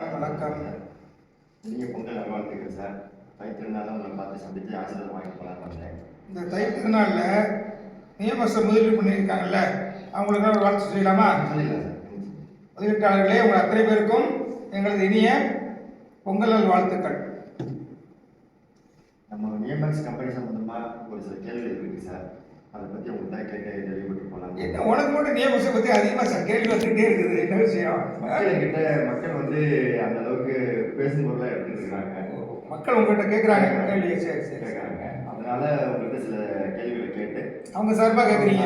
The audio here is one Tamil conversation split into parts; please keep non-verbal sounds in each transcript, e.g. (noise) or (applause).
வணக்கம். நீங்கள் பொங்கல் நல்வாழ்த்துக்கள் சார். தைத்திருந்தாலும் உங்களை பார்த்து சந்தித்து ஆசீர்வாதம் வாங்கிட்டு போகலாம் வந்தேன். இந்த தை திருநாளில் நியமச முதலீடு பண்ணியிருக்காங்கல்ல அவங்களுக்கு ஒரு வாழ்த்து செய்யலாமா சொல்லிடலாம் சார். முதலீட்டாளர்களே உங்கள் அத்தனை பேருக்கும் எங்களது இனிய பொங்கல் நல் வாழ்த்துக்கள். நம்ம நியமக்ஸ் கம்பெனி சம்மந்தமாக ஒரு சில கேள்விகள் இருக்குது சார். அதை பற்றி உங்கள்கிட்ட கேட்டு தெளிவுபட்டு போகலாம் என்ன உனக்கு மட்டும் நியமசை பற்றி அதிகமாக சார் கேள்வி வந்துகிட்டே இருக்குது. என்ன விஷயம்? மக்கள்கிட்ட மக்கள் வந்து அந்த அளவுக்கு பேசும் பொருளாக எடுத்துட்டு இருக்காங்க மக்கள் உங்கள்கிட்ட கேட்குறாங்க கேள்வி சரி சரி கேட்குறாங்க அதனால உங்கள்கிட்ட சில கேள்விகளை கேட்டு அவங்க சார்பாக கேட்குறீங்க.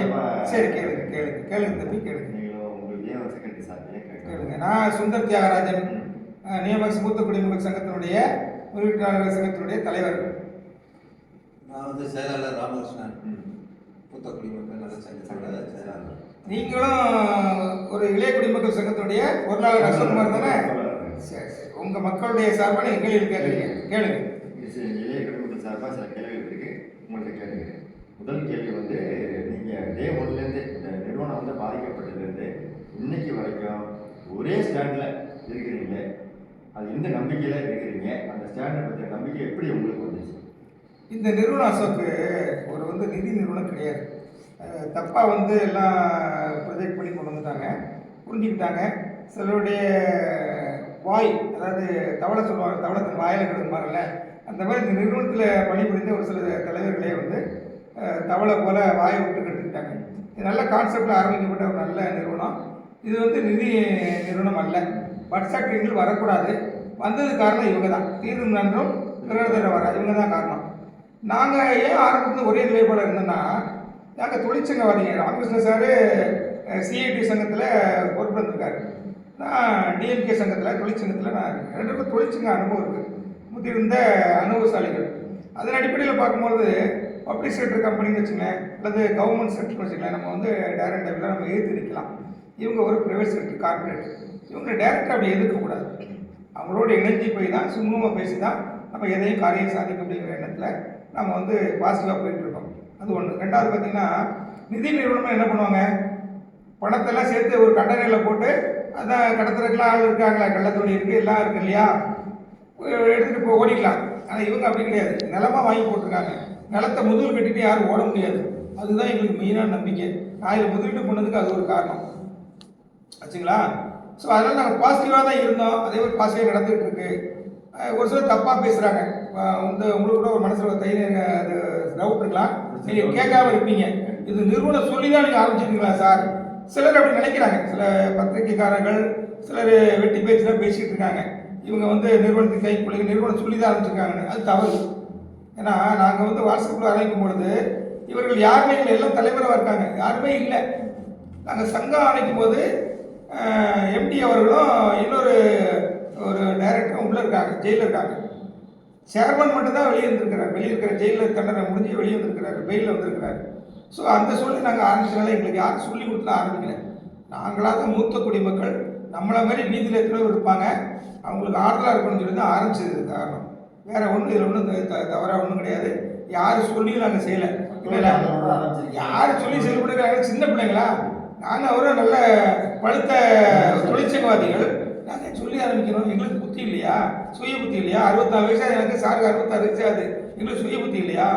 சரி கேளுங்க கேளுங்க கேளுங்க தம்பி கேளுங்க. நீங்களும் உங்களுக்கு ஏன் செக்ரட்டரி சார் கேட்குறேன் கேளுங்க. நான் சுந்தர் தியாகராஜன். நியமக்ஸ் மூத்த குடிமக்கள் சங்கத்தினுடைய முதலீட்டாளர்கள் சங்கத்தினுடைய தலைவர் நான் வந்து செயலாளர் ராமகிருஷ்ணன். மூத்த குடிமக்கள் நல சங்கத்தோட செயலாளர் நீங்களும் ஒரு இளைய குடிமக்கள் சங்கத்துடைய பொருளாளர் அசோக்குமார் தானே? சரி சரி. உங்க மக்களுடைய சார்பான எங்களில் கேட்குறீங்க கேளுங்க. இளைய குடும்பத்தின் சார்பாக சில கேள்விகள் இருக்கு. உங்கள்கிட்ட கேளுங்க. முதல் கேள்வி வந்து நீங்கள் டே ஒன்லேருந்து இந்த நிறுவனம் வந்து பாதிக்கப்பட்டதுலேருந்து இன்னைக்கு வரைக்கும் ஒரே ஸ்டாண்டில் இருக்கிறீங்களே அது இந்த நம்பிக்கையில் இருக்கிறீங்க. அந்த ஸ்டாண்டை பற்றிய நம்பிக்கை எப்படி உங்களுக்கு இந்த நிறுவனம் அசோக்கு ஒரு வந்து நிதி நிறுவனம் கிடையாது. தப்பாக வந்து எல்லாம் ப்ரொஜெக்ட் பண்ணி கொண்டு வந்துட்டாங்க. புரிஞ்சுக்கிட்டாங்க. சிலருடைய வாய் அதாவது தவளை சொல்லுவாங்க தவளை வாயில் வாயில கிடக்குமாங்கல்ல அந்த மாதிரி இந்த நிறுவனத்தில் பணிபுரிந்த ஒரு சில தலைவர்களே வந்து தவளை போல வாயை விட்டு கட்டுக்கிட்டாங்க. இது நல்ல கான்செப்டில் ஆரம்பிக்கப்பட்ட ஒரு நல்ல நிறுவனம். இது வந்து நிதி நிறுவனம் அல்ல. பட்சக்டங்கள் வரக்கூடாது. வந்தது காரணம் இவங்க தான் தீர்வு நன்றும் பிறர் வர இவங்க தான் காரணம். நாங்கள் ஏன் ஆரம்பத்தில் ஒரே நிலைப்பாடு இருந்தோம்னா நாங்கள் தொழிற்சங்கவாதிகள் ராமகிருஷ்ண சார் சிஐடி சங்கத்தில் பொறுப்பு இருந்திருக்காரு நான் டிஎம்கே சங்கத்தில் தொழிற்சங்கத்தில் நான் ரெண்டு தொழிற்சங்க அனுபவம் இருக்குது முதிர்ந்த அனுபவசாலிகள். அதன் அடிப்படையில் பார்க்கும்போது பப்ளிக் செக்டர் கம்பெனின்னு வச்சுங்களேன் அல்லது கவர்மெண்ட் செக்டர்னு வச்சுக்கலாம் நம்ம வந்து டைரக்ட் டெபிளாக நம்ம எதிர்த்து நிற்கலாம் இவங்க ஒரு ப்ரைவேட் செக்டர் கார்பரேட் இவங்க டேரெக்டாக அப்படி எதிர்க்கக்கூடாது அவங்களோட இணைஞ்சு போய் தான் சுமூகமாக பேசி தான் நம்ம எதையும் காரியம் சாதிக்க அப்படிங்கிற எண்ணத்தில் நம்ம வந்து பாசிட்டிவாக போயிட்டுருக்கோம். அது ஒன்று ரெண்டாவது பார்த்தீங்கன்னா நிதி நிறுவனம் என்ன பண்ணுவாங்க? பணத்தெல்லாம் சேர்த்து ஒரு கண்டனையில் போட்டு அதான் கடத்துறதுக்கெல்லாம் ஆள் இருக்காங்களா? கள்ளத்தோணி இருக்குது எல்லாம் இருக்கு இல்லையா? எடுத்துகிட்டு போய் ஓடிக்கலாம். ஆனால் இவங்க அப்படி கிடையாது. நிலமாக வாங்கி போட்டிருக்காங்க. நிலத்தை முதல் கட்டிட்டு யாரும் ஓட முடியாது. அதுதான் எங்களுக்கு மெயினான நம்பிக்கை. நான் இதில் முதலீடு பண்ணதுக்கு அது ஒரு காரணம். ஆச்சுங்களா? ஸோ அதனால் நாங்கள் பாசிட்டிவாக தான் இருந்தோம். அதே மாதிரி பாசிட்டிவாக நடந்துகிட்டு இருக்கு. ஒரு சிலர் தப்பாக பேசுகிறாங்க வந்து உங்களுக்கு கூட ஒரு மனசில் ஒரு தைரியம் அது டவுட் இருக்கலாம் நீங்கள் கேட்காம இருப்பீங்க. இது நிறுவனம் சொல்லி தான் நீங்கள் ஆரம்பிச்சிருக்கீங்களா சார்? சிலர் அப்படி நினைக்கிறாங்க. சில பத்திரிகைக்காரர்கள் சிலர் வெட்டி பேச்சுலாம் பேசிகிட்டு இருக்காங்க. இவங்க வந்து நிறுவனத்துக்கு கை பிள்ளைங்க நிறுவனம் சொல்லி தான் ஆரம்பிச்சிருக்காங்கன்னு. அது தவறு. ஏன்னா நாங்கள் வந்து வாட்ஸ்அப்பில் அழைக்கும் பொழுது இவர்கள் யாருமே இல்லை. எல்லாம் தலைவராக இருக்காங்க. யாருமே இல்லை. நாங்கள் சங்கம் அழைக்கும் போது எம்டி அவர்களும் இன்னொரு ஒரு டைரக்டரும் உள்ளே இருக்காங்க. ஜெயிலில் இருக்காங்க. சேர்மன் மட்டும்தான் வெளியே இருந்திருக்கிறார் வெளியே இருக்கிற ஜெயிலில் தண்டனை முடிஞ்சு வெளியே வந்திருக்கிறாரு. பெயிலில் வந்திருக்கிறாரு. ஸோ அந்த சூழ்நிலை நாங்கள் ஆரம்பிச்சனால எங்களுக்கு யாரும் சொல்லி கொடுத்து ஆரம்பிக்கல. நாங்களாக தான் மூத்த குடிமக்கள் நம்மளை மாதிரி வீதியில் எத்தனை இருப்பாங்க. அவங்களுக்கு ஆறுதலாக இருக்கணும்னு சொல்லி தான் ஆரம்பிச்சது காரணம். வேற ஒன்றும் இதில் ஒன்றும் தவறாக ஒன்றும் கிடையாது. யாரும் சொல்லியும் நாங்கள் செய்யலை. இல்லை யார் சொல்லி செயல்படுறாங்க சின்ன பிள்ளைங்களா? நாங்கள் ஒரு நல்ல பழுத்த தொழிற்சங்கவாதிகள். நாங்கள் சொல்லி ஆரம்பிக்கிறோம் எங்களுக்கு புத்தி இல்லையா? சுய புத்தி இல்லையா? அறுபத்தாறு வயசா எனக்கு சாருக்கு அறுபத்தாறு வயசு ஆகுது. எங்களுக்கு சுய புத்தி இல்லையா?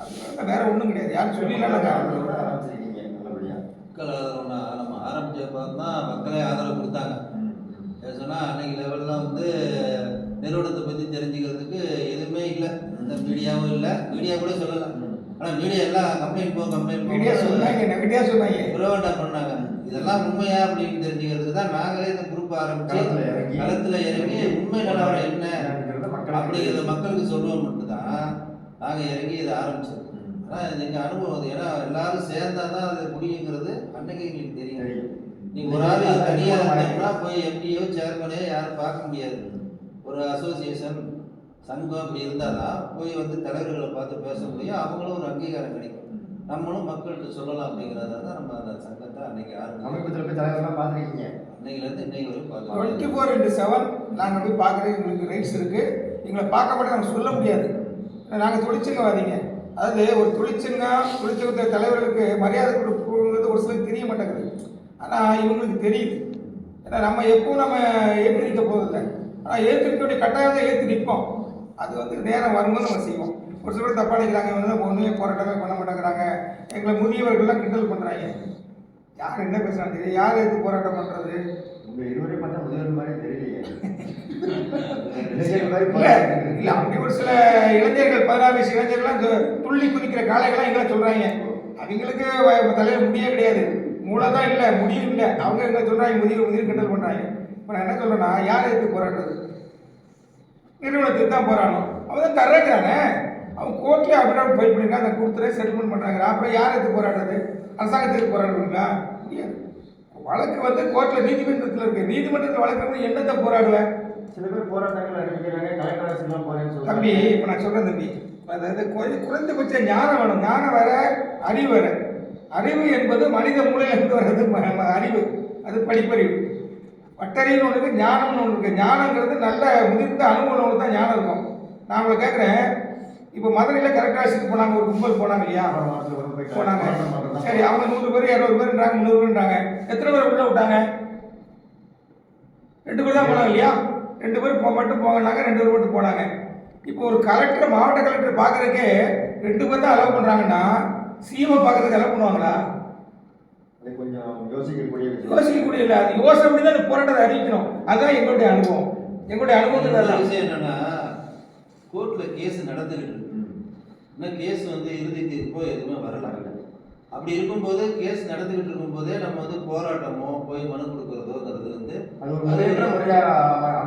அதனால வேற ஒன்றும் கிடையாது. யாரும் சொல்லலாம் நாங்கள் ஆரம்பிச்சிருக்கீங்க நல்லபடியாக மக்கள் ஆதரவுனா நம்ம ஆரம்பிச்சப்ப தான் மக்களே ஆதரவு கொடுத்தாங்க. சொன்னால் அன்னைக்கு லெவலில் வந்து நிறுவனத்தை பற்றி தெரிஞ்சுக்கிறதுக்கு எதுவுமே இல்லை. இந்த மீடியாவும் இல்லை. மீடியா கூட சொல்லலை ஆனால் மீடியா எல்லாம் கம்ப்ளைண்ட் போ கம்ப்ளைண்ட் மீடியா சொன்னாங்க நெகட்டிவாக சொன்னாங்க. புரோவண்டா பண்ணாங்க. இதெல்லாம் உண்மையா அப்படின்னு தெரிஞ்சுக்கிறதுக்கு தான் நாங்களே இந்த குரூப் ஆரம்பிச்சு களத்துல இறங்கி உண்மை நிலவரம் என்ன அப்படிங்கிறத மக்களுக்கு சொல்லுவோம் மட்டும்தான். நாங்கள் இறங்கி இதை ஆரம்பிச்சோம். இது எங்கள் அனுபவம் ஏன்னா எல்லாரும் சேர்ந்தா தான் அது முடியுங்கிறது அன்னைக்கு எங்களுக்கு தெரியும். தெரியும். நீ ஒரு ஆள் தனியாக இருந்தோம்னா போய் எம்டியோ சேர்மனோ யாரும் பார்க்க முடியாது. ஒரு அசோசியேஷன் சங்கம் அப்படி இருந்தால் தான் போய் வந்து தலைவர்களை பார்த்து பேச முடியும். அவங்களும் ஒரு அங்கீகாரம் கிடைக்கும். நம்மளும் மக்கள்கிட்ட சொல்லலாம் அப்படிங்கிறத தான் நம்ம அந்த அன்னைக்கு சமீபத்தில் போய் தலைவரெல்லாம் பார்த்துருக்கீங்க. அன்னைக்குலேருந்து இன்னைக்கு வரைக்கும் டுவெண்ட்டி ஃபோர் இன்ட்டு செவன் நாங்கள் போய் பார்க்குறது எங்களுக்கு ரைட்ஸ் இருக்குது எங்களை பார்க்க மட்டும் நாங்கள் சொல்ல முடியாது. நாங்கள் தொழிற்சங்கவாதிங்க அதாவது ஒரு தொழிற்சங்கம் தொழிற்சங்கத்தை தலைவர்களுக்கு மரியாதை கொடுக்குறது ஒரு சிலருக்கு தெரிய மாட்டேங்குது. ஆனால் இவங்களுக்கு தெரியுது. ஏன்னா நம்ம எப்பவும் நம்ம ஏற்றி நிற்க போதில்லை ஆனால் ஏற்று நிற்க வேண்டிய கட்டாயம் தான் ஏற்று நிற்போம். அது வந்து நேரம் வரும்போது நம்ம செய்வோம். ஒரு சில பேர் தப்பாக நிற்கிறாங்க வந்து ஒன்றுமே போராட்டமே பண்ண மாட்டேங்கிறாங்க. எங்களை முதியவர்கள்லாம் கிண்டல் பண்ணுறாங்க யார் என்ன பேசுறாங்க தெரியும் யார் எதுக்கு போராட்டம் பண்ணுறது உங்க இருவரையும் பார்த்தா முதல்வர் மாதிரி தெரியலையே. (laughs) மாதிரி இல்ல அப்படி ஒரு சில இளைஞர்கள் பதினாறு வயசு இளைஞர்கள்லாம் துள்ளி குதிக்கிற காளைகள்லாம் எங்களை சொல்றாங்க. அவங்களுக்கு தலையில முடியே கிடையாது. மூளை தான் இல்லை முடியும் இல்லை. அவங்க என்ன சொல்றாங்க முதிய முதிய கிண்டல் பண்றாங்க. இப்போ நான் என்ன சொல்றேன்னா யார் எதுக்கு போராடுறது? நிறுவனத்துக்கு தான் போராடணும். அவங்க தான் தர்றேங்கிறானே. அவங்க கோர்ட்லேயே அபிடாவிட் ஃபைல் பண்ணிருக்காங்க அதை கொடுத்துட்டு செட்டில்மெண்ட் பண்ணுறாங்க அப்புறம் யார் எதுக்கு போராடுறது? அரசாங்கத்துக்கு போராட முடியுமா முடியாது. வழக்கு வந்து கோர்ட்டில் நீதிமன்றத்தில் இருக்கு. நீதிமன்றத்தில் வழக்கு என்னத்தை போராடுவேன் சில பேர் போராட்டங்கள் அறிவிக்கிறாங்க கலெக்டர் ஆஃபீஸ்லாம் போறேன்னு தம்பி இப்போ நான் சொல்கிறேன் தம்பி. அதாவது குறை- குறைந்தபட்ச ஞானம் வேணும். ஞானம் வேற அறிவு வேற. அறிவு என்பது மனித மூளையிலிருந்து வர்றது அறிவு. அது படிப்பறிவு. பட்டறிவுன்னு ஒன்று இருக்கு ஞானம்னு ஒன்று இருக்கு. ஞானங்கிறது நல்ல முதிர்ந்த அனுபவம் தான் ஞானம் இருக்கும். நான் உங்களை கேட்குறேன் இப்போ மதுரையில் கரெக்டாக ஆஃபீஸுக்கு போனாங்க ஒரு கும்பல் போனாங்க இல்லையா? போனாங்க? சரி அவங்க நூறு பேர் இரநூறு பேர்ன்றாங்க முந்நூறு பேர்ன்றாங்க எத்தனை பேர் உள்ள விட்டாங்க? ரெண்டு பேர் தான் போனாங்க இல்லையா? ரெண்டு பேர் போ மட்டும் போங்கனாங்க ரெண்டு பேர் மட்டும் போனாங்க. இப்போ ஒரு கலெக்டர் மாவட்ட கலெக்டர் பார்க்கறதுக்கே ரெண்டு பேர் தான் அலோவ் பண்ணுறாங்கன்னா சிஎம் பார்க்கறதுக்கு அலோவ் பண்ணுவாங்களா? அது கொஞ்சம் யோசிக்கக்கூடிய யோசிக்கக்கூடிய இல்லை அது யோசனை பண்ணி தான் அந்த போராட்டத்தை அறிவிக்கணும். அதுதான் எங்களுடைய அனுபவம். எங்களுடைய விஷயம் என்னன்னா கோர்ட்ல கேஸ் நடந்துகிட்டு இருக்கு. இன்னும் கேஸ் வந்து இறுதி தீர்ப்போ எதுவுமே வரல. அப்படி இருக்கும்போது கேஸ் நடந்துகிட்டு இருக்கும்போதே நம்ம வந்து போராட்டமோ போய் மனு கொடுக்கறதோங்கிறது வந்து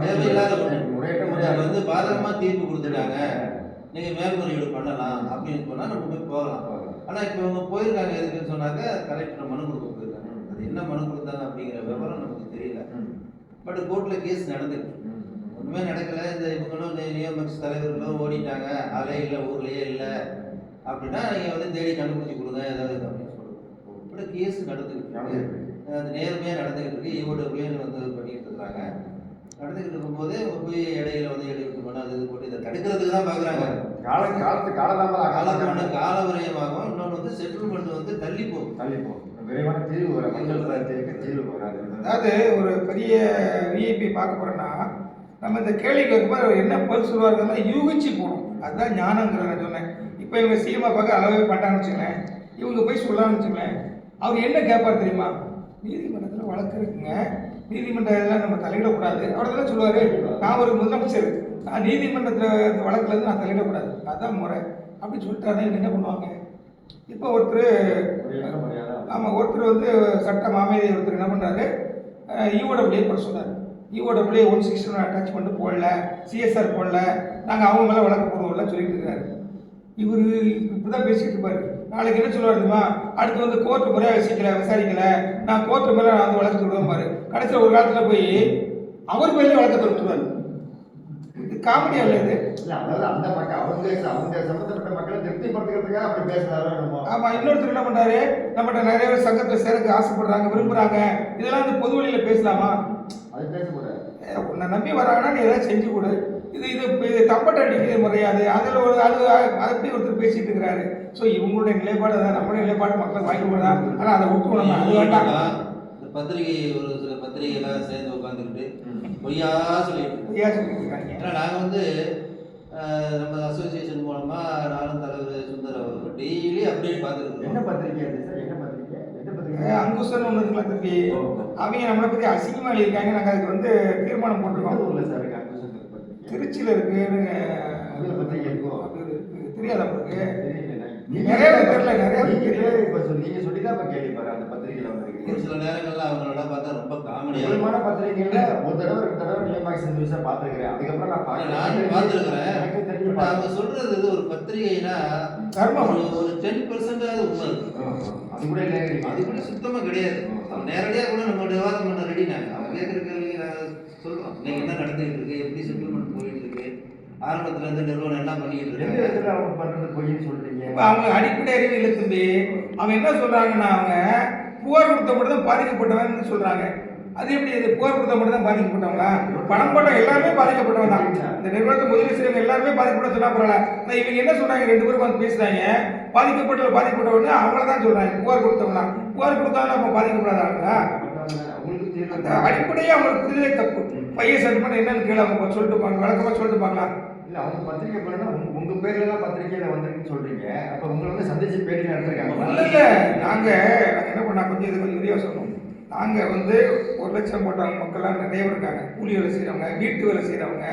தேவையில்லாத நமக்கு வந்து பாதகமா தீர்ப்பு கொடுத்துட்டாங்க. நீங்க மேல்முறையீடு பண்ணலாம் அப்படின்னு சொன்னா நம்ம போய் போகலாம். ஆனா இப்போ இவங்க போயிருக்காங்க எதுக்குன்னு சொன்னாக்க கலெக்டர் மனு கொடுக்க போயிருக்காங்க. அது என்ன மனு கொடுத்தாங்க அப்படிங்கிற விவரம் நமக்கு தெரியல. பட் கோர்ட்ல கேஸ் நடந்துட்டு ம். ஒண்ணுமே நடக்கல இந்த இவங்களும் நியோமக்ஸ் தலைவர்களும் ஓடிட்டாங்க. ஆளே இல்லை ஊர்லயே இல்லை. அப்படின்னா நீங்க வந்து தேடி கண்டுபிடிச்சி கொடுங்க ஏதாவது அப்படின்னு சொல்லுங்க. பட் கேஸ் நடந்துகிட்டு இருக்கு. அது நேர்மையாக நடந்துகிட்டு இருக்கு. ஈவோட பிள்ளைங்க வந்து பண்ணிட்டு இருக்காங்க. நடந்துகிட்டு இருக்கும்போதே போய் இடையில வந்து மணி அது இது போட்டு இதை தடுக்கிறதுக்கு தான் பார்க்குறாங்க. கால காலத்து காலதாமதம் காலமான கால விரயமாகும் இன்னொன்று வந்து செட்டில்மெண்ட் வந்து தள்ளி போகும் தள்ளி போ விரைவான தீர்வு வர பிரச்சனைக்கு தீர்வு வராது. அதாவது ஒரு பெரிய விஐபி பார்க்க போறோம்னா நம்ம இந்த கேள்வி கேட்கும்போது அவர் என்ன பதில் சொல்லுவாருன்னா யூகிச்சு போகணும். அதுதான் ஞானங்கிற நான் சொன்னேன். இப்போ இவங்க சீமா பார்க்க அளவே பண்ணிட்டாங்கன்னு வச்சுங்களேன் இவங்க போய் சொல்லலாம்னு வச்சுங்களேன் அவர் என்ன கேட்பார் தெரியுமா? நீதிமன்றத்தில் வழக்கு இருக்குங்க. நீதிமன்ற இதெல்லாம் நம்ம தலையிடக்கூடாது. அவர் தான் சொல்லுவார்? நான் ஒரு முதலமைச்சர். நான் நீதிமன்றத்தில் வழக்குல இருந்து நான் தலையிடக்கூடாது. அதுதான் முறை. அப்படின்னு சொல்லிட்டாருன்னா இவங்க என்ன பண்ணுவாங்க? இப்போ ஒருத்தர் ஆமாம் ஒருத்தர் வந்து சட்ட மாமேதை ஒருத்தர் என்ன பண்ணுறாரு ஈஓடபிள்யூ போட சொன்னார் ஈஓடபிள்யூ ஒன் சிக்ஸ்டி அட்டாச் பண்ணிட்டு போடல சிஎஸ்ஆர் போடல நாங்கள் அவங்க மேலே வழக்கு போடுவோம்ல சொல்லிட்டு இருக்காரு. இவர் இப்படி தான் பேசிட்டு இருப்பாரு. நாளைக்கு என்ன சொல்லுவார் தெரியுமா? அடுத்து வந்து கோர்ட்டு முறையாக விசாரிக்கல விசாரிக்கல. நான் கோர்ட்டு மேலே நான் வந்து வழக்கு தொடுவேன் பாரு. கடைசியில் ஒரு காலத்தில் போய் அவர் பேர்லேயே வழக்கு தொடுத்துருவார். இது காமெடியா இல்லை இது. அதாவது அந்த மக்கள் அவங்க அவங்க சம்பந்தப்பட்ட மக்களை திருப்திப்படுத்துறதுக்காக அப்படி பேசுறாரோ என்னமோ. ஆமா இன்னொருத்தர் என்ன பண்றாரு? நம்மகிட்ட நிறைய பேர் சங்கத்தில் சேரக்கு ஆசைப்படுறாங்க விரும்புறாங்க. இதெல்லாம் வந்து பொது வழியில பேசலாமா? அது பேசக்கூடாது உன்னை நம்பி வராங்கன்னா நீ ஏதாவது செஞ்சு கொடு இது இது இது தப்பட்ட அடிக்கிறது முறையாது. அதில் ஒரு அது அதை எப்படி ஒருத்தர் பேசிட்டு இருக்கிறாரு. ஸோ இவங்களுடைய நிலைப்பாடு தான் நம்மளுடைய நிலைப்பாடு மக்கள் வாங்கி போடா ஆனால் அதை விட்டு நம்ம அது வேண்டாம். இந்த பத்திரிகை ஒரு சில பத்திரிகை எல்லாம் சேர்ந்து உட்காந்துக்கிட்டு. பொய்யா சொல்லிட்டு. ஐயா சொல்லிட்டு இருக்காங்க. ஏன்னா நாங்கள் வந்து நம்ம அசோசியேஷன் மூலமா நானும் தலைவர் சுந்தர் அவர்கள் டெய்லி அப்டேட் பார்த்துட்டு என்ன பத்திரிக்கை அது சார் என்ன பத்திரிக்கை எந்த ஏ, பத்திரிக்கை அங்குசன் ஒன்று இருக்குல்ல தம்பி? அவங்க நம்மளை பற்றி அசிங்கமாக எழுதியிருக்காங்க. நாங்கள் அதுக்கு வந்து தீர்மானம் போட்டிருக்கோம். ஊர்ல சார் திருச்சியில் இருக்குன்னு அதுல பத்திரிக்கை இருக்கோ அது இருக்கு. தெரியாதா உங்களுக்கு? நிறைய தெரியல, நிறைய. இப்ப சொல்லி நீங்க சொல்லி தான் இப்ப கேள்விப்பாரு அந்த பத்திரிகையில ஒரு சில நேரங்கள்ல அவங்களோட பார்த்தா ரொம்ப முக்கியமான பத்திரிகையில ஒரு தடவை ரெண்டு தடவை நியமாக்ஸ் நியூஸா பாத்துருக்கிறேன் அதுக்கப்புறம் நான் பார்க்கல. நானும் பார்த்துருக்கிறேன். எனக்கு பட் அவங்க சொல்றது இது ஒரு பத்திரிகைனா தர்மம். ஒரு- டென் பர்சன்டாவது உண்மை. இருக்கு. அது கூட அது கூட சுத்தமா கிடையாது. அவங்க நேரடியா கூட நம்ம விவாதம் பண்ண ரெடி நாங்க அவங்க கேட்குற கேள்வி சொல்றோம் இன்னைக்கு என்ன நடந்துகிட்டு இருக்கு? எப்படி செட்டில்மெண்ட் போயிட்டு இருக்கு? ஆரம்பத்துல இருந்து நிறுவனம் என்ன பண்ணிட்டு இடத்துல அவங்க பண்றது பொய்ன்னு சொல்றீங்க? இப்போ அவங்க அடிப்படை அறிவு இல்லை தம்பி. அவங்க என்ன சொல்றாங்கன்னா அவங்க புகார் கொடுத்த மட்டும் தான் பாதிக்கப்பட்டவன்னு சொல்றாங்க. அது எப்படி இது புகார் கொடுத்த மட்டும் தான் பாதிக்கப்பட்டவங்களா? பணம் போட்ட எல்லாருமே பாதிக்கப்பட்டவங்க தான். இந்த நிறுவனத்தை முதலீடு செய்யறவங்க எல்லாருமே பாதிக்கப்பட்ட சொன்னா பரவாயில்ல. ஆனா இவங்க என்ன சொன்னாங்க? ரெண்டு பேரும் வந்து பேசுறாங்க. பாதிக்கப்பட்ட பாதிக்கப்பட்டவங்க அவங்கள தான் சொல்றாங்க. புகார் கொடுத்தவங்களா? புகார் கொடுத்தாலும் அப்ப பாதிக்கப்படாதாங்களா அந்த அடிப்படையே அவங்களுக்கு புரிதலே தப்பு. பையன் செல்போன் என்னன்னு கேளு அவங்க சொல்லிட்டு பாங்க வழக்கமாக சொல்லிட்டு பாக்கலாம் இல்ல அவங்க பத்திரிக்கை போனா உங்க உங்க பேர்ல தான் பத்திரிக்கையில வந்திருக்குன்னு சொல்றீங்க. அப்ப உங்களை வந்து சந்திச்சு பேட்டி நடத்திருக்காங்க இல்லை நாங்கள் என்ன பண்ணா கொஞ்சம் இது கொஞ்சம் விரிவாக சொல்லணும். நாங்கள் வந்து ஒரு லட்சம் போட்டவங்க மக்கள்லாம் நிறைய பேர் இருக்காங்க. கூலி வேலை செய்கிறவங்க வீட்டு வேலை செய்கிறவங்க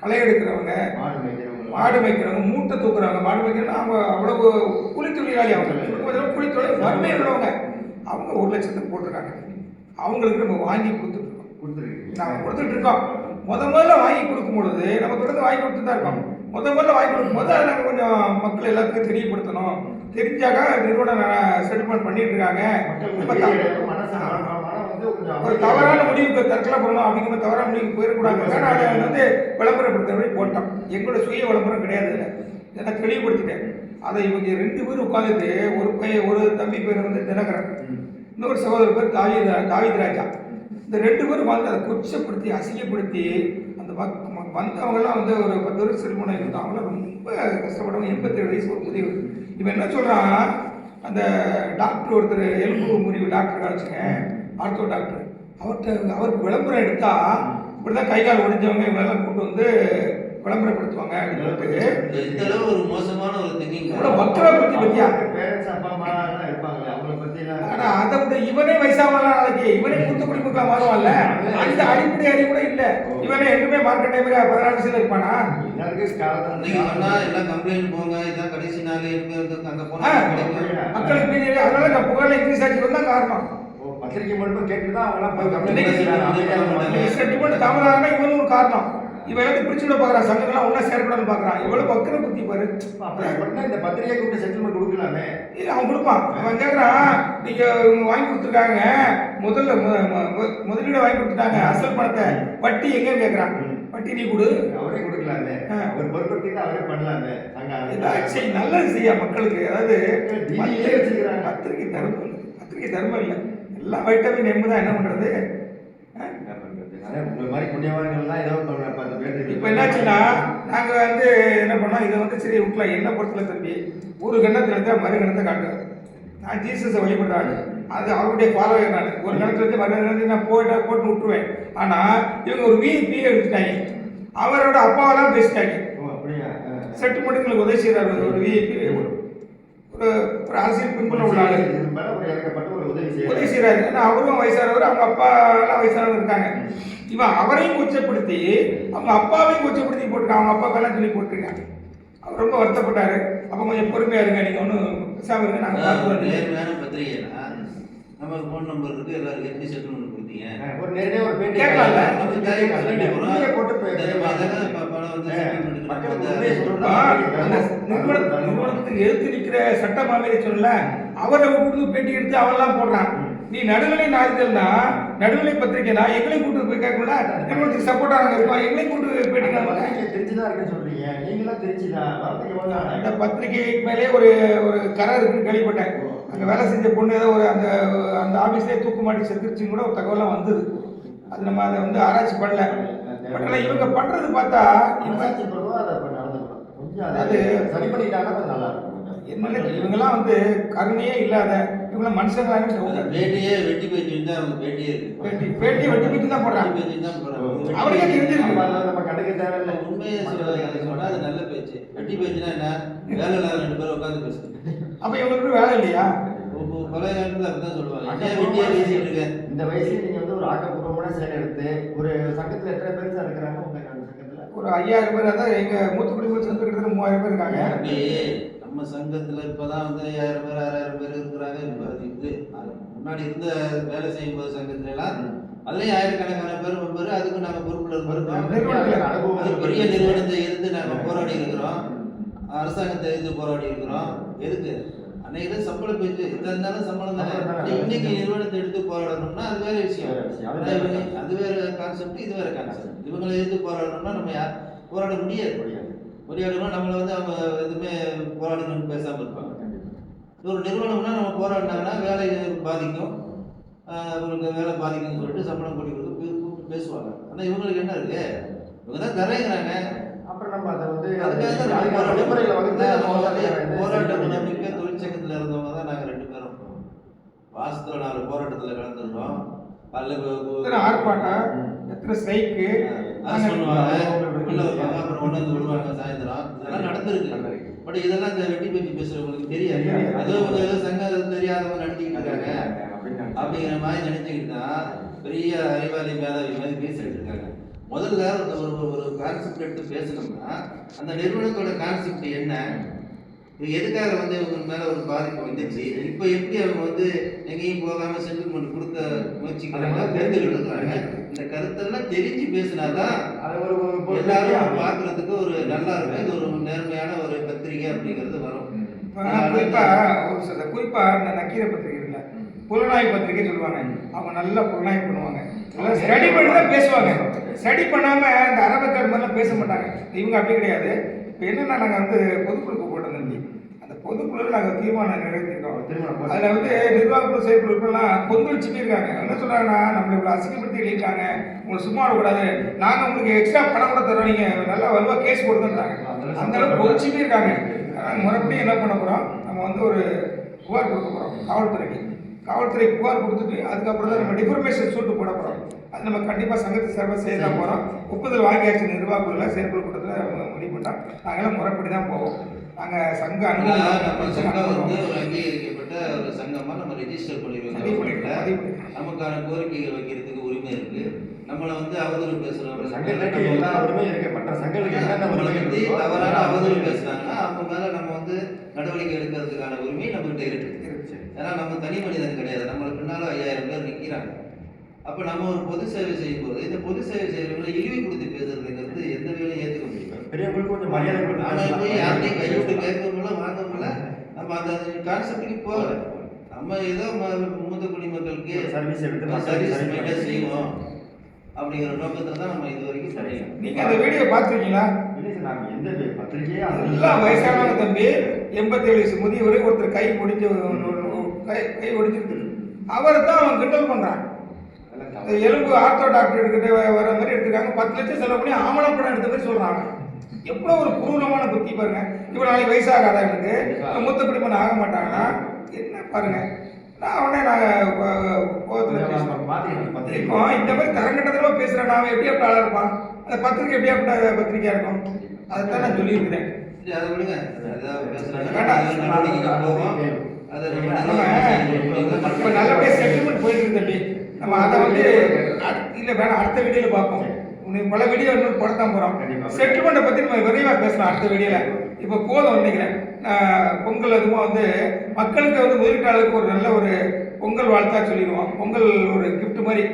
களை எடுக்கிறவங்க மாடு மேய்க்கிறவங்க. மாடு மேய்க்கிறவங்க மூட்டை தூக்குறவங்க மாடு மேய்க்கிறவங்க அவங்க அவ்வளவு கூலி தொழிலாளி அவங்க. கூலி தொழில் வறுமை உள்ளவங்க. அவங்க ஒரு லட்சத்துக்கு போட்டிருக்காங்க. அவங்களுக்கு நம்ம வாங்கி கொடுத்துட்ருக்கோம். கொடுத்துருக்கீங்க. நாங்கள் கொடுத்துட்டு இருக்கோம் முத முதல்ல வாங்கி கொடுக்கும் பொழுது நம்ம தொடர்ந்து வாங்கி கொடுத்துட்டு தான் இருக்கோம் முத முதல்ல வாங்கி கொடுக்கும் போது அதை நாங்கள் கொஞ்சம் மக்கள் எல்லாத்துக்கும் தெரியப்படுத்தணும். தெரிஞ்சாக்கா நிறுவனம் செட்டில்மெண்ட் பண்ணிட்டு இருக்காங்க. வந்து ஒரு தவறான முடிவுக்கு தற்கொலை பண்ணணும் அப்படிங்கிற தவறான முடிவுக்கு போயிடக்கூடாது. ஏன்னா அதை வந்து விளம்பரப்படுத்த மாதிரி போட்டோம் எங்களோட சுய விளம்பரம் கிடையாது இல்லை இதை நான் தெளிவுபடுத்திட்டேன். அதை இவங்க ரெண்டு பேரும் உட்காந்துட்டு ஒரு பையன் ஒரு தம்பி பேர் வந்து தினகரன். இன்னொரு சகோதரர் பேர் தாவீத தாவீத் ராஜா. இந்த ரெண்டு பேரும் வந்து அதை கொச்சப்படுத்தி அசிங்கப்படுத்தி அந்த வந்தவங்கெல்லாம் வந்து ஒரு பத்து வருஷம் செல்வனம் இருந்தாங்க அவங்களாம் ரொம்ப கஷ்டப்பட்டவங்க. எண்பத்தேழு வயசு ஒரு முதியவர். இவன் என்ன சொல்கிறான் அந்த டாக்டர் ஒருத்தர் எலும்பு முறிவு டாக்டர் காமிச்சுங்க ஆர்த்தோ டாக்டர் அவர்கிட்ட அவருக்கு விளம்பரம் எடுத்தா இப்படி தான் கை கால் ஒடிஞ்சவங்க இவங்களெல்லாம் கூட்டு வந்து விளம்பரப்படுத்துவாங்க இந்த அளவு ஒரு மோசமான ஒரு திங்கிங் மக்களை பற்றி பற்றியா பேரண்ட்ஸ் அப்பா அம்மா எல்லாம் இருப்பாங்களே அவங்கள பத்தி எல்லாம் ஆனா அதை விட இவனே வயசாகலாம் நாளைக்கு? இவனே தூத்துக்குடி முக்கா மாறுவான்ல? அந்த அடிப்படை அறிவுட இல்ல. இவனே எங்குமே மார்க்கெட் டைம்ல பதினாறு வயசுல இருப்பானா? எல்லாம் கம்ப்ளைண்ட் போங்க இதான் கடைசி நாள் இருக்கு அங்க போனா ஆ. கிடைக்கும் மக்களுக்கு அதனால நான் புகழ இங்கிலீஷ் ஆட்சி தான் காரணம். பத்திரிக்கை மூலமா கேட்டுதான் அவங்க எல்லாம் போய் கம்ப்ளைண்ட் தாமதம்னா இவனும் ஒரு காரணம். இவன் எல்லாத்தையும் பிரிச்சு விட பாக்குறான் சங்கங்கள்லாம் ஒண்ணா சேரக்கூடாதுன்னு பாக்குறான் இவ்வளவு பக்கர புத்தி பாரு. அப்ப அப்படின்னா இந்த பத்திரிகை கூப்பிட்டு செட்டில்மெண்ட் கொடுக்கலாமே. அவன் கொடுப்பான். அவன் கேட்குறான் நீங்க இவங்க வாங்கி கொடுத்துருக்காங்க. முதல்ல முதலீடு வாங்கி கொடுத்துட்டாங்க அசல் பணத்தை. வட்டி எங்கன்னு கேட்குறான் வட்டி நீ கொடு. அவரே கொடுக்கலாமே. அவர் பொறுப்படுத்திட்டு அவரே பண்ணலாமே. செய் நல்லது செய்ய மக்களுக்கு. அதாவது. பத்திரிக்கை தர்மம் இல்லை. பத்திரிக்கை தர்மம் இல்லை. எல்லாம் வைட்டமின் எம்பு தான். என்ன அதே உங்களை மாதிரி புண்ணியவான்கள்லாம் ஏதோ பத்து பேர். இப்போ என்னாச்சுன்னா நாங்க வந்து என்ன பண்ணோம்? இதை வந்து சரி விட்டுலாம் என்ன பொறுத்தல தம்பி ஒரு கண்ணத்துல இருந்தா மறு கணத்தை காட்டுறேன் நான் ஜீசஸை வழிபடுற ஆளு. அது அவருடைய ஃபாலோவர் நான். ஒரு கணத்துல இருந்து மறு கணத்துல நான் போயிட்டா போட்டு விட்டுருவேன். ஆனா இவங்க ஒரு விபி எடுத்துட்டாங்க. அவரோட அப்பாவெல்லாம் பேசிட்டாங்க. அப்படியா? ஆ. செட்டில்மெண்ட்டுங்களுக்கு உதவி செய்கிறார் ஒரு விஐபி ஒரு ஒரு ஒரு அரசியல் பின்புலம் உள்ள ஆளு. உதவி செய்கிறாரு ஏன்னா அவரும் வயசானவர் அவங்க அப்பாலாம் வயசானவர் இருக்காங்க. இவன் அவரையும் கொச்சப்படுத்தி அவங்க அப்பாவையும் கொச்சப்படுத்தி போட்டுருக்கான் அவங்க அப்பா எல்லாம் சொல்லி போட்டிருக்காங்க. அவர் ரொம்ப வருத்தப்பட்டாரு. அப்போ கொஞ்சம் பொறுமையா இருங்க நீங்க ஒன்றும் பேசாம இருங்க நாங்கள் பார்த்து பத்திரிகைனா நம்ம ஃபோன் நம்பர் இருக்கு எல்லாருக்கும் எப்படி செட்டில்மெண்ட் கொடுத்தீங்க? ஒரு நேரடியா ஒரு பேட்டி கேட்கலாம்ல? போட்டு பணம் வந்து நிறுவன நிறுவனத்துக்கு எழுத்து நிற்கிற சட்ட மாமேரி சொல்லல. அவரை கூப்பிட்டு பேட்டி எடுத்து அவெல்லாம் போடுறான் நீ நடுநிலை நாளிதழ்னா நடுநிலை பத்திரிக்கைனா எங்களையும் கூட்டு போய் கேட்கல நிறுவனத்துக்கு சப்போர்ட்டா நாங்க இருக்கோம் எங்களையும் கூட்டு பேட்டி பத்திரிகை திருச்சிதான் இருக்குன்னு சொல்றீங்க. நீங்களாம் எவ்வளவு நாள் அந்த? பத்திரிகைக்கு மேலே ஒரு ஒரு கரை இருக்குன்னு கேள்விப்பட்டேன். அங்கே வேலை செஞ்ச பொண்ணு ஏதோ ஒரு அந்த அந்த ஆஃபீஸ்லேயே தூக்கு மாட்டி செத்துருச்சுன்னு கூட ஒரு தகவலாம் வந்தது. அது நம்ம அதை வந்து ஆராய்ச்சி பண்ணல. பட் இவங்க பண்ணுறது பார்த்தா கொஞ்சம் அதை அது- சரி பண்ணிட்டாங்கன்னா கொஞ்சம் நல்லா இருக்கும் இவங்கெல்லாம் வந்து கருணையே இல்லாத இவங்களாம் மனுஷங்களாக பேட்டியே வெட்டி பேச்சு தான் இருக்கு பேட்டி பேட்டி வெட்டி பேட்டி தான் போடுறாங்க. வெட்டி பேச்சு தான் போடுறாங்க. அவனுக்கே தெரிஞ்சிருக்கு. நம்ம கண்டுக்க தேவையில்லை. உண்மையை சொல்றது சொன்னா அது நல்ல பேச்சு. வெட்டி பேச்சுனா என்ன? வேலை இல்லாத ரெண்டு பேரும் உட்காந்து பேசுறது அப்போ இவங்களுக்கு வேலை இல்லையா? பழைய காலத்துல அப்படிதான் சொல்லுவாங்க. வெட்டியா பேசிட்டு இருக்க? இந்த வயசுல நீங்க வந்து ஒரு ஆக்கப்பூர்வமான செயல் எடுத்து ஒரு சங்கத்துல எத்தனை பேர் சார் இருக்கிறாங்க உங்க ஒரு ஐயாயிரம் பேர் அதான் எங்கள் மூத்த குடிமக்கள் சேர்ந்து கிட்டத்தட்ட மூவாயிரம் பேர் இருக்காங்க. நம்ம சங்கத்துல இப்பதான் வந்து ஐயாயிரம் பேர் ஆறாயிரம் பேர் இருக்கிறாங்க இப்ப இது. முன்னாடி இருந்த வேலை செய்யும் போது சங்கத்துல எல்லாம் அதுலயும் ஆயிரக்கணக்கான பேர் மெம்பர் அதுக்கு நாங்க பொறுப்புல அது பெரிய நிறுவனத்தை எதிர்த்து நாங்க போராடி இருக்கிறோம். அரசாங்கத்தை எதிர்த்து போராடி இருக்கிறோம். எதுக்கு? அன்னைக்கு தான் சம்பள பேச்சு இந்த இருந்தாலும் சம்பளம் தானே? சம்பளம். இன்னைக்கு நிறுவனத்தை எடுத்து போராடணும்னா அது வேற விஷயம். அது வேற கான்செப்ட் இது வேற கான்செப்ட் இவங்களை எதிர்த்து போராடணும்னா நம்ம யார் போராட முடியாது. முடியாது. போராடணும்னா நம்மளை வந்து அவங்க எதுவுமே போராடுங்கன்னு பேசாம இருப்பாங்க. ஒரு நிறுவனம்னா நம்ம போராடினாங்கன்னா வேலை பாதிக்கும். ஆஹ் அவங்களுக்கு வேலை பாதிக்கும்னு சொல்லிட்டு சம்பளம் கூட்டி கொடுத்து கூப்பிட்டு பேசுவாங்க. ஆனா இவங்களுக்கு என்ன இருக்கு? இவங்க தான் தரேங்கிறாங்க அப்புறம் நம்ம அதை வந்து போராட்டம் விதிமுறைகளை வகுத்து நம்ம நம்ம வந்து அதை வந்து போராட்ட சரி பண்ணிக்கணும். குணமிக்க தொழிற்சங்கத்தில் இருந்தவங்க தான் நாங்கள் ரெண்டு பேரும் மாசத்துல நாலு போராட்டத்தில் கலந்துருக்கோம் எத்தனை ஆர்ப்பாட்டம் ஸ்ட்ரைக்கு அப்புறம் கொண்டு வந்து விடுவாங்க சாயந்தரம். இதெல்லாம் நடந்திருக்கு. பட் இதெல்லாம் இந்த வெட்டி பேச்சு பேசுறவங்களுக்கு தெரியாது. ஏதோ சங்கம் தெரியாதவங்க நடத்திக்கிட்டு இருக்காங்க. அப்படிங்கிற மாதிரி நினைச்சுக்கிட்டு தான் பெரிய அறிவாளி மேதாவி மாதிரி பேசிட்டு இருக்காங்க. முதல்ல ஒரு ஒரு கான்செப்ட் எடுத்து பேசணும்னா அந்த நிறுவனத்தோட கான்செப்ட் என்ன? எதுக்காக வந்து இவங்க மேல ஒரு பாதிப்பு வந்துச்சு? இப்போ எப்படி அவங்க வந்து எங்கேயும் போகாம செட்டில்மெண்ட் கொடுக்க முயற்சிக்கிறாங்க தெரிஞ்சுக்கிட்டு இந்த கருத்தெல்லாம் தெரிஞ்சு பேசினாதான் எல்லாரும் பார்க்கறதுக்கு ஒரு நல்லா இருக்கும். இது ஒரு நேர்மையான ஒரு பத்திரிகை அப்படிங்கிறது வரும். ம். இப்ப குறிப்பா ஒரு சில குறிப்பா இந்த நக்கீர பத்திரிகை இருக்குல்ல புலனாய்வு பத்திரிகை சொல்லுவாங்க. அவங்க நல்லா புலனாய்வு பண்ணுவாங்க. ஸ்டடி பண்ணி தான் பேசுவாங்க. ஸ்டடி பண்ணாம இந்த அரபக்கார் மாதிரிலாம் பேச மாட்டாங்க. இவங்க அப்படி கிடையாது. இப்போ என்னன்னா நாங்கள் வந்து பொதுக்குழுக்கு போட்டோம் தம்பி. அந்த பொதுக்குழுவில் நாங்கள் தீர்மானம் நிறைவேற்றிருக்கோம் அதில் வந்து நிர்வாகக்குழு செயற்குழு இப்பெல்லாம் கொந்தளிச்சு போயிருக்காங்க என்ன சொல்றாங்கன்னா நம்மளை இவ்வளோ அசிங்கப்படுத்தி எழுதியிருக்காங்க. உங்களை சும்மா விடக்கூடாது. நாங்கள் உங்களுக்கு எக்ஸ்ட்ரா பணம் கூட தரோம் நீங்கள் நல்லா வலுவாக கேஸ் கொடுத்துன்றாங்க அந்த அளவுக்கு கொதிச்சு போயிருக்காங்க அதனால முறைப்படி என்ன பண்ண போகிறோம் நம்ம வந்து ஒரு புகார் கொடுக்க போகிறோம் காவல்துறைக்கு. காவல்துறை புகார் கொடுத்துட்டு அதுக்கப்புறம் தான் நம்ம டிஃபர்மேஷன் சூட்டு போட போகிறோம் அது நம்ம கண்டிப்பாக சங்கத்து சார்பாக செய்ய தான் போகிறோம் ஒப்புதல் வாங்கியாச்சு நிர்வாகக்குழுல செயற்குழு கூட்டத்தில் முடிவு பண்ணால் நாங்களாம் முறைப்படி தான் போவோம். நாங்கள் சங்க நம்ம சங்கம் வந்து அனுபவம் ஒரு அங்கீகரிக்கப்பட்ட ஒரு சங்கமா நம்ம ரெஜிஸ்டர் பண்ணிருக்கோம். நமக்கான கோரிக்கைகள் வைக்கிறதுக்கு உரிமை இருக்கு. நம்மளை வந்து அவதூறு பத்தி இருக்கோ, தவறான அவதூறு உரிமை பேசுனாங்கன்னா அவங்க மேல நம்ம வந்து நடவடிக்கை எடுக்கிறதுக்கான உரிமை நம்மகிட்ட இருக்கு. ஏன்னா நம்ம தனி மனிதன் கிடையாது. நம்மள பின்னால ஐயாயிரம் பேர் நிக்கிறாங்க. அப்ப நம்ம ஒரு பொது சேவை செய்யும் போது இந்த பொது சேவை செய்யறவங்களை இழிவு கொடுத்து பேசுறதுங்கிறது எந்த வேலையும் ஏத்துக்க முடியும்? பெரியவங்களுக்கு கொஞ்சம் மரியாதை கொடுத்து ஆனா பேசலாம். போய் யார்ட்டையும் கைவிட்டு கேட்கணும்ல வாங்கணும்ல நம்ம அந்த கான்செப்டுக்கு போகல. நம்ம ஏதோ மூத்த குடிமக்களுக்கு service எடுத்து மக்களுக்கு சர்வீஸ் பண்ணி- செய்வோம் அப்படிங்கிற நோக்கத்துல தான் நம்ம இது வரைக்கும் பண்ணிருக்கோம் நீங்கள் அந்த வீடியோ பார்த்துருக்கீங்களா? இல்லை சார், நாங்க எந்த பத்திரிகையே அது எல்லாம் வயசானவங்க தம்பி எண்பத்தேழு வயசு முதியவர் ஒருத்தர் கை முடிஞ்சு கை கை ஒடிஞ்சிருக்கு அவரை தான் அவன் கிண்டல் பண்ணுறான். எலும்பு ஆர்த்தோ டாக்டர் எடுக்கிட்டு வ- வர மாதிரி எடுத்துருக்காங்க. பத்து லட்சம் செலவு பண்ணி ஆமணம் படம் எடுத்த மாதிரி சொல்றாங்க. எவ்வளோ ஒரு குரூரமான புத்தி பாருங்க. இப்போ நாளைக்கு வயசாகாதா எனக்கு? மூத்த குடிமன் ஆக மாட்டாங்கன்னா என்ன பாருங்க. நான் உடனே நாங்கள். இப்போ இந்த மாதிரி தரங்கட்டத்தனமா பேசுகிறேன் நாம எப்படி அப்படி ஆளா இருப்பான்? அந்த பத்திரிக்கை எப்படி அப்படி பத்திரிக்கையா இருக்கும்? அதைத்தான் நான் சொல்லியிருக்கிறேன். அதை விடுங்க. நல்லபடியாக செட்டில்மெண்ட் போயிட்டு இருக்கு தம்பி. நம்ம அதை வந்து இல்ல வேணாம் அடுத்த வீடியோல பார்ப்போம். உனக்கு பல வீடியோ இன்னும் போடத்தான் போறோம். கண்டிப்பா. செட்டில்மெண்ட்டை பத்தி நம்ம விரைவா பேசலாம் அடுத்த வீடியோல. இப்போ போதும் நினைக்கிறேன் நான் பொங்கல் அதுவும் வந்து மக்களுக்கு வந்து முதலீட்டாளருக்கு ஒரு நல்ல ஒரு பொங்கல் வாழ்த்தா சொல்லிடுவோம். பொங்கல் ஒரு gift மாதிரி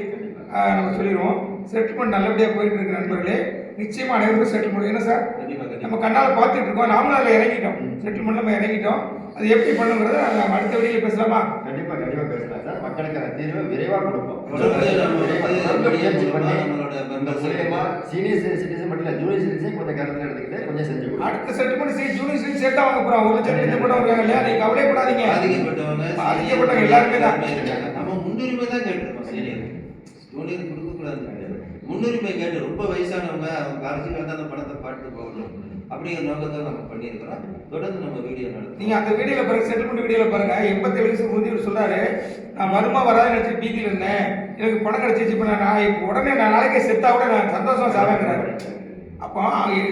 நம்ம சொல்லிடுவோம். செட்டில்மெண்ட் நல்லபடியாக போயிட்டு இருக்கு நண்பர்களே. நிச்சயமா அனைவருக்கும் செட்டில்மெண்ட் என்ன சார்? நம்ம கண்ணால் பார்த்துட்டு இருக்கோம். நாமளும் அதில் இறங்கிட்டோம். செட்டில்மெண்ட் நம்ம இறங்கிட்டோம். அது எப்படி பண்ணுங்கிறத நம்ம அடுத்த வீடியோல பேசலாமா? கண்டிப்பா கண்டிப்பா பேசலாம் சார். மக்களுக்கான தீர்வை விரைவா கொடுப்போம். சீனியர் சிட்டிசன் மட்டும் இல்ல ஜூனியர் சிட்டிசன் கொஞ்சம் கருத்துல எடுத்துக்கிட்டு கொஞ்சம் செஞ்சு அடுத்த செட்டில்மெண்ட் சீட் ஜூனியர் சீட் சேர்த்தா வாங்க போறோம். ஒரு லட்சம் லட்சம் கூட இல்லையா? நீங்க கவலைப்படாதீங்க. பாதிக்கப்பட்டவங்க பாதிக்கப்பட்டவங்க எல்லாருமே தான். இருக்காங்க. நம்ம முன்னுரிமை தான் கேட்டிருக்கோம் சீனியர் ஜூனியர் கொடுக்க கூடாது முன்னுரிமை கேட்டு ரொம்ப வயசானவங்க அவங்க அரசியல் அந்த பணத்தை பாட்டு போகணும். அப்படிங்கிற நோக்கத்தில் நம்ம பண்ணியிருக்கிறோம். தொடர்ந்து நம்ம வீடியோ நடத்தும் நீங்க அந்த வீடியோல பாருங்க செட்டில்மெண்ட் வீடியோல பாருங்க. எண்பத்தேழு வயசு முதியவர் சொல்றாரு நான் வருமா வராதுன்னு நினைச்சு பீதியில் இருந்தேன். எனக்கு பணம் கிடைச்சிச்சு இப்போ நான் இப்போ உடனே நான் நாளைக்கே செத்தா கூட நான் சந்தோஷமா சாவேங்கிறாரு. அப்போ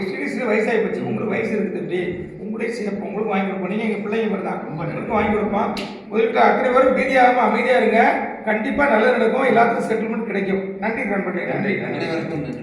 சீரியஸ் வயசாகி போச்சு. உங்களுக்கு வயசு இருக்குது தம்பி. உங்களுடைய சிறப்பு உங்களுக்கு வாங்கி கொடுப்போம். நீங்கள் எங்கள் பிள்ளைங்க மாதிரி தான். உங்களுக்கு வாங்கி கொடுப்போம். முதல்ல அத்தனை பேரும் பீதியாகாம அமைதியாக இருங்க. கண்டிப்பாக நல்லது நடக்கும். எல்லாத்துக்கும் செட்டில்மெண்ட் கிடைக்கும். நன்றி நண்பர்களே நன்றி. நன்றி.